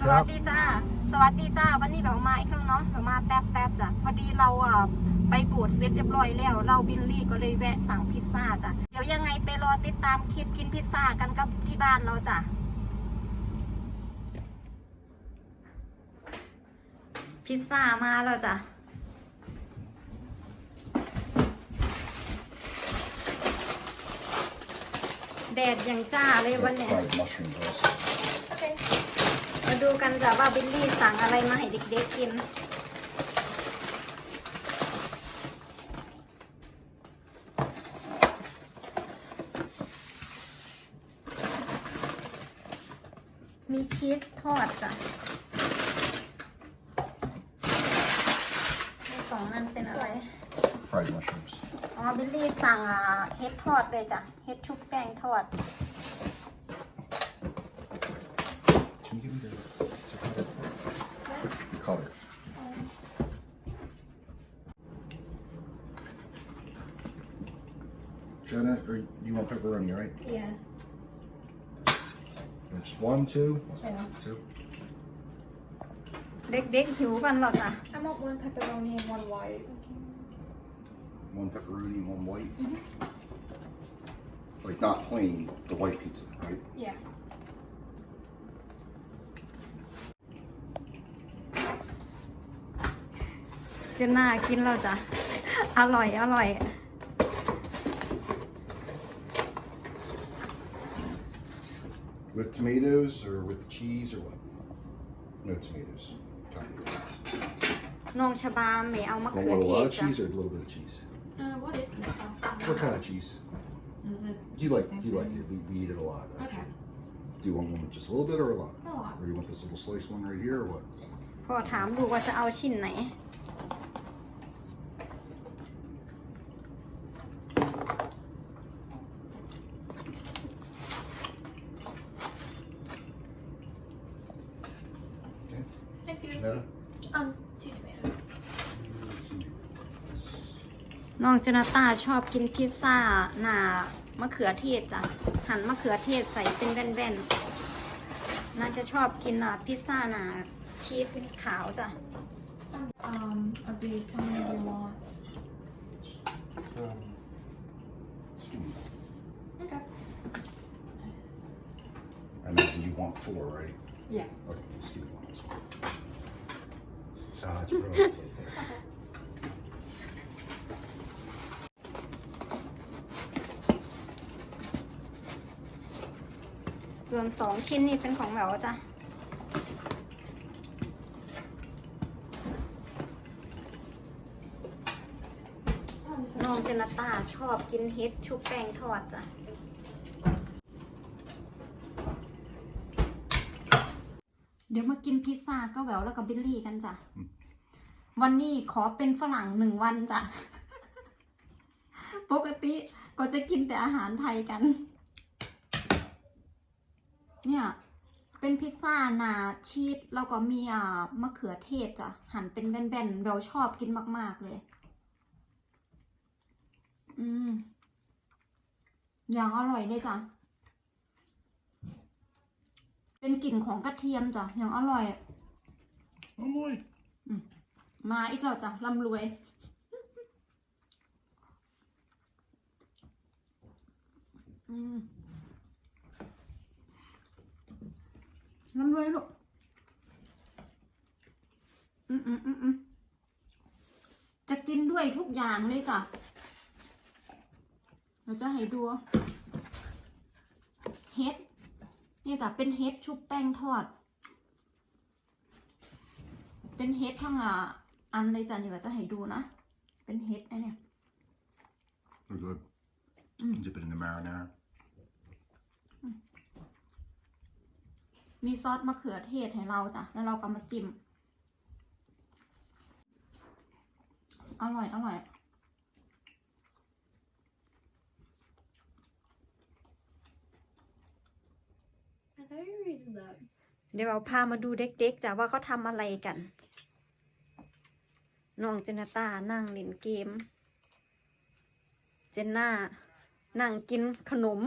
สวัสดีจ้า สวัสดีจ้า วันนี้แบบมาอีกครั้งเนาะแบบมาแป๊บแป๊บๆจ้ะ พอดีเราอะไปโบสถ์เสร็จเรียบร้อยแล้ว เราบิลลี่ก็เลยแวะสั่งพิซซ่าจ้ะ เดี๋ยวยังไงไปรอติดตามคลิปกินพิซซ่ากันกับที่บ้านเราจ้ะ พิซซ่ามาแล้วจ้ะ แดดอย่างจ้าเลยวันเนี้ย Fried mushrooms also. มาดูกันจ้ะว่าบิลลี่สั่งอะไรมาให้เด็กๆกิน มีชีสทอดจ้ะในกล่องนั้นเป็นอะไร Fried mushrooms. อ๋อบิลลี่สั่งอ่าเฮ็ดทอดเลยจ้ะ เฮ็ดชุบแป้งทอด Can you give me the, the color? The color. Jenna, or you want pepperoni, right? Yeah. Just one, two? Yeah. Two? เด็กๆหิวกันเหรอจ้ะ I want one pepperoni and one white. One pepperoni, one white? Like not plain, the white pizza, right? Yeah. จะน่ากินแล้วจ้ะ อร่อยอร่อย With tomatoes or with cheese or what? No tomatoes. Talking about. น้องชบาไม่เอามะ Want เขือ a เท lot ศ of จ้ะ cheese or a little bit of cheese? Uh, what is this stuff? What kind of cheese? Is it? Do you like same you like thing? it? We, we eat it a lot. Okay. Actually. Do you want one with just a little bit or a lot? A lot. Or you want this little slice one right here or what? Yes. พอถามดูว่าจะเอาชิ้นไหน จนาตาชอบกินพิซซ่าหนามะเขือเทศจ้ะหั่นมะเขือเทศใส่เป็นแว่นๆน่าจะชอบกินอะพิซซ่าหนาชีสขาวจ้ะ Um, of these, how many do you want? Um, just give me one. Okay. I imagine you want four, right? Yeah. Okay, just give me one. That's fine. Ah, it's really right there. ส่วนสองชิ้นนี่เป็นของแหววจ้ะน้องเจนตาชอบกินเฮ็ดชุบแป้งทอดจ้ะเดี๋ยวมากินพิซซ่าก็แหววแล้วก็บิลลี่กันจ้ะ วันนี้ขอเป็นฝรั่งหนึ่งวันจ้ะ ปกติก็จะกินแต่อาหารไทยกัน เนี่ย เป็นพิซซ่าหนาชีสแล้วก็มีอ่ามะเขือเทศจ้ะ หั่นเป็นแว่นๆเราชอบกินมาก ๆ เลย อืม อย่างอร่อยเลยจ้ะ เป็นกลิ่นของกระเทียมจ้ะ อย่างอร่อย Oh boy. มาอีกแล้วจ้ะร่ำรวย อืม ร่ำรวยลูก อืมอืมอืมอืมจะกินด้วยทุกอย่างเลยจ้ะเราจะให้ดูเฮ็ด นี่จ้ะเป็นเฮ็ดชุบแป้งทอด เป็นเฮ็ดทั้งอะอันเลยจ้ะนี่ว่าจะให้ดูนะ เป็นเฮ็ดนะเนี่ย They're good. Mm. Dip it in the marinara. มีซอสมะเขือเทศให้เราจ้ะ แล้วเราก็มาจิ้ม อร่อย อร่อย I thought you were reading that. เดี๋ยวเราพามาดูเด็กๆจ้ะว่าเขาทำอะไรกัน น้องเจนาตานั่งเล่นเกม เจนน่านั่งกินขนม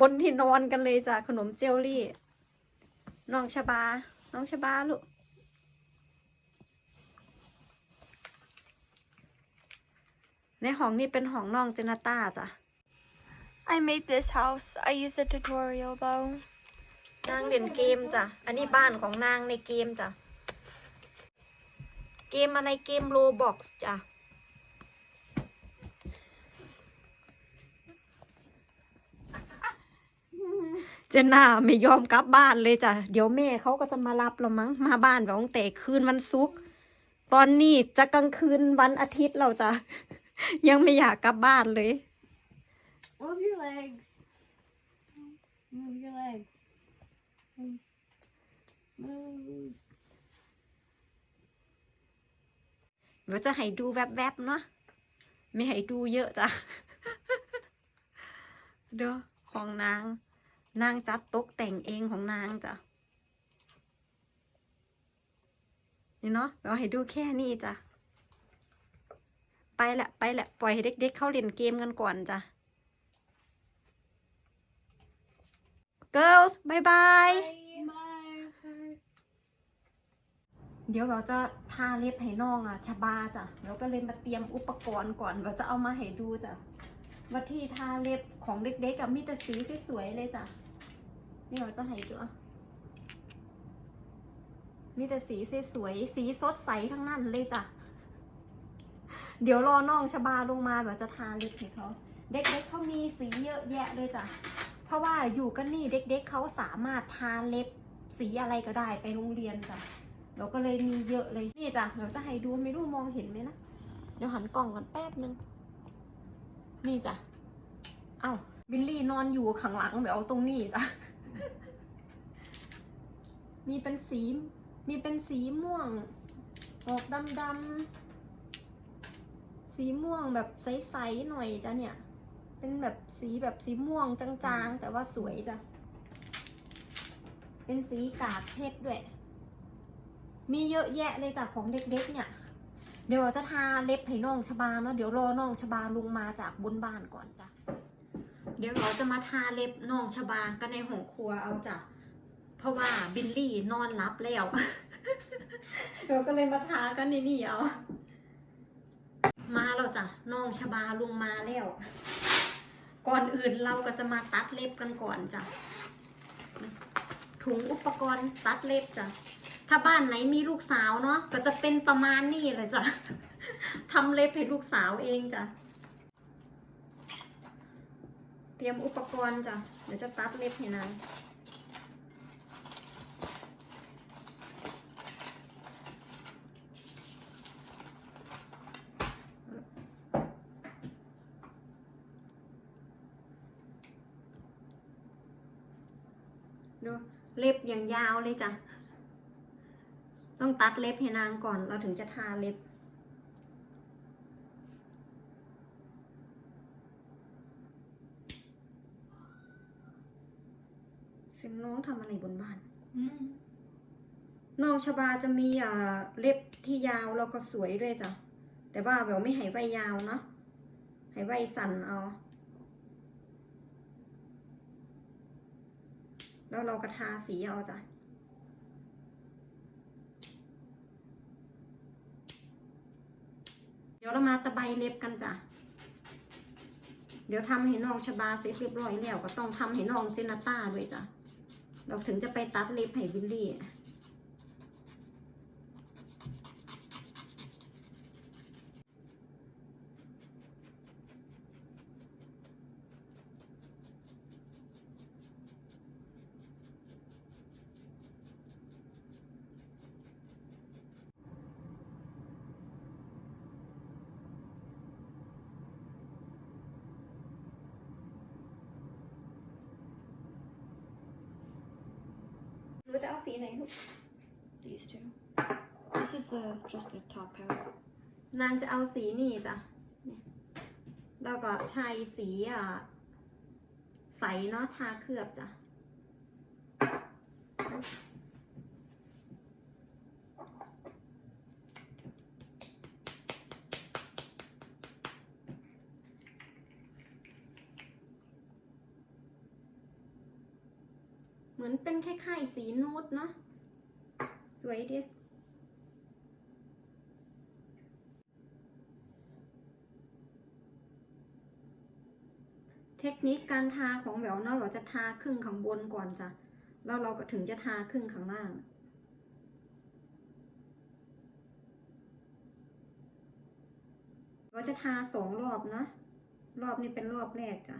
บนที่นอนกันเลยจ้ะขนมเจลลี่ น้องชบา น้องชบาลูก ในห้องนี้เป็นห้องน้องเจนาต้าจ้ะ I made this house. I used a tutorial though. นางเล่นเกมจ้ะ อันนี้บ้านของนางในเกมจ้ะ เกมอะไรเกมโรบ็อกจ้ะ เจนน่าไม่ยอมกลับบ้านเลยจ้ะ เดี๋ยวแม่เขาก็จะมารับเรามั้ง มาบ้านแบบตั้งแต่คืนวันศุกร์ ตอนนี้จะกลางคืนวันอาทิตย์เราจ้ะยังไม่อยากกลับบ้านเลย Move your legs. Move your legs. Move. Move. เดี๋ยวจะให้ดูแวบๆเนาะ ไม่ให้ดูเยอะจ้ะ เด้อของนาง นางจัดตกแต่งเองของนางจ้ะนี่เนาะเดี๋ยวให้ดูแค่นี้จ้ะ ไปละไปละปล่อยให้เด็กๆเข้าเล่นเกมกันก่อนจ้ะ girls บายบาย Bye. เดี๋ยวเราจะทาเล็บให้น้องอะชบาจ้ะเราก็เลยมาเตรียมอุปกรณ์ก่อนเราจะเอามาให้ดูจ้ะว่าที่ทาเล็บของเด็กๆกับมีแต่สีสวยๆเลยจ้ะ นี่เราจะให้ดูอะมีแต่สีสวยๆสีสดใสทั้งนั้นเลยจ้ะ เดี๋ยวรอน้องชบาลงมาแบบจะทาเล็บให้เขา เด็กๆเขามีสีเยอะแยะเลยจ้ะ เพราะว่าอยู่กันนี่เด็กๆเขาสามารถทาเล็บสีอะไรก็ได้ไปโรงเรียนจ้ะ เราก็เลยมีเยอะเลยนี่จ้ะ เราจะให้ดูไม่รู้มองเห็นไหมนะ เดี๋ยวหันกล่องกันแป๊บนึง นี่จ้ะ เอ้าบิลลี่นอนอยู่ข้างหลังเดี๋ยวเอาตรงนี้จ้ะ มีเป็นสี มีเป็นสีม่วง ออกดำดำๆสีม่วงแบบใสๆหน่อยจ้ะเนี่ย เป็นแบบสีแบบสีม่วงจางๆ แต่ว่าสวยจ้ะ เป็นสีกากเพชรด้วย มีเยอะแยะเลยจากของเด็กๆเนี่ย เดี๋ยวจะทาเล็บให้น้องชบาเนาะ เดี๋ยวรอน้องชบาลงมาจากบนบ้านก่อนจ้ะ เดี๋ยวเราจะมาทาเล็บน้องชบากันในห้องครัวเอาจ้ะ เพราะว่าบิลลี่นอนรับแล้ว เราก็เลยมาทากันในนี่เอา มาแล้วจ้ะน้องชบาลงมาแล้ว ก่อนอื่นเราก็จะมาตัดเล็บกันก่อนจ้ะถุงอุปกรณ์ตัดเล็บจ้ะ ถ้าบ้านไหนมีลูกสาวเนาะก็จะเป็นประมาณนี้เลยจ้ะทำเล็บให้ลูกสาวเองจ้ะ เตรียมอุปกรณ์จ้ะ เดี๋ยวจะตัดเล็บให้นางดูเล็บอ ย่างยาวเลยจ้ะ ต้องตัดเล็บให้นางก่อน เราถึงจะทาเล็บ เสียงน้องทำอะไรบนบ้าน Mm. น้องชบาจะมีอ่าเล็บที่ยาวแล้วก็สวยด้วยจ้ะ แต่ว่าแบบไม่ให้ไว้ยาวเนาะให้ไว้สั้นเอา แล้วเราก็ทาสีเอาจ้ะเดี๋ยวเรามาตะไบเล็บกันจ้ะเดี๋ยวทำให้น้องชบาเสร็จเรียบร้อยแล้วก็ต้องทำให้น้องเจนาต้าด้วยจ้ะเราถึงจะไปตัดเล็บให้วิลลี่ หนูจะเอาสีไหนลูก These two. This is the just the top coat. นางจะเอาสีนี่จ้ะเนี่ยแล้วก็ใช้สีอะใสเนาะทาเคลือบจ้ะ มือนเป็นคล้ายๆสีนูดเนาะสวยดิเทคนิคการทาของแหววเนาะเราจะทาครึ่งข้างบนก่อนจ้ะแล้วเราก็ถึงจะทาครึ่งข้างล่างเราจะทาสองรอบนะ รอบนี้เป็นรอบแรกจ้ะ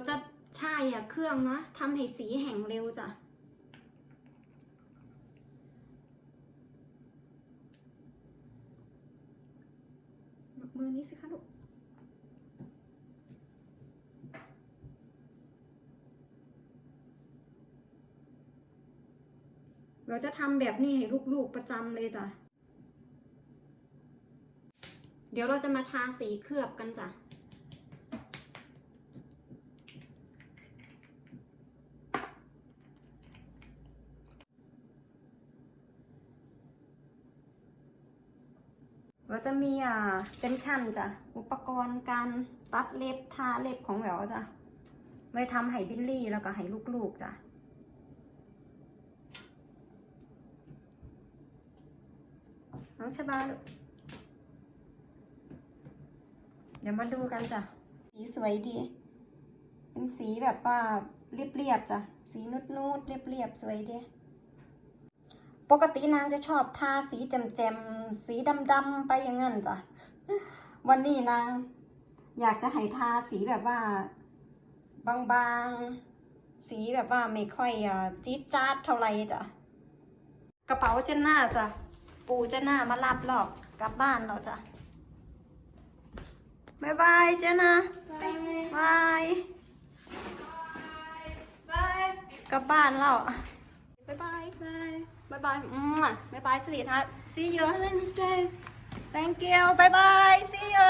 เราจะใช่ อะเครื่องเนาะทำให้สีแห้งเร็วจ้ะมือนี้สิคะลูกเราจะทำแบบนี้ให้ลูกๆประจำเลยจ้ะ เดี๋ยวเราจะมาทาสีเคลือบกันจ้ะ เราจะมีอ่าเป็นชั้นจ้ะ อุปกรณ์การตัดเล็บทาเล็บของแหววจ้ะ ไว้ทำให้บิลลี่แล้วก็ให้ลูกๆจ้ะน้องชบาลูกเดี๋ยวมาดูกันจ้ะ สีสวยดี เป็นสีแบบว่าเรียบๆจ้ะ สีนุดๆเรียบๆสวยดี ปกตินางจะชอบทาสีแจ่มๆ สีดำๆไปอย่างนั้นจ้ะ วันนี้นางอยากจะให้ทาสีแบบว่าบางๆ สีแบบว่าไม่ค่อยอะจี๊ดจ๊าดเท่าไหร่จ้ะ กระเป๋าเจนหน้าจ้ะ ปูเจนหน้ามารับหรอกกลับบ้านเราจ้ะบายบายเจนนะบายบายกลับบ้านเราบายบาย Bye. บาย บายอืมบายบายสวีทฮาร์ see you Have a nice day. thank you บายบาย see you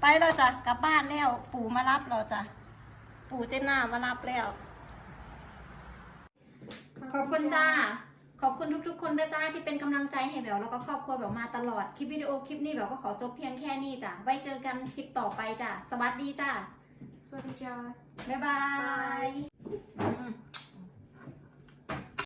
ไปเราจ้ะกลับบ้านแล้ว ปู่มารับเราจ้ะ ปู่เจนหน้ามารับแล้ว ขอบคุณจ้า ขอบคุณทุกๆ คนด้วยจ้าที่เป็นกำลังใจให้แบวแล้วก็ครอบครัวแบวมาตลอด คลิปวิดีโอคลิปนี้แบวก็ขอจบเพียงแค่นี้จ้ะ ไว้เจอกันคลิปต่อไปจ้ะ สวัสดีจ้า Sweaty jar. บ๊ายบาย Bye. อืม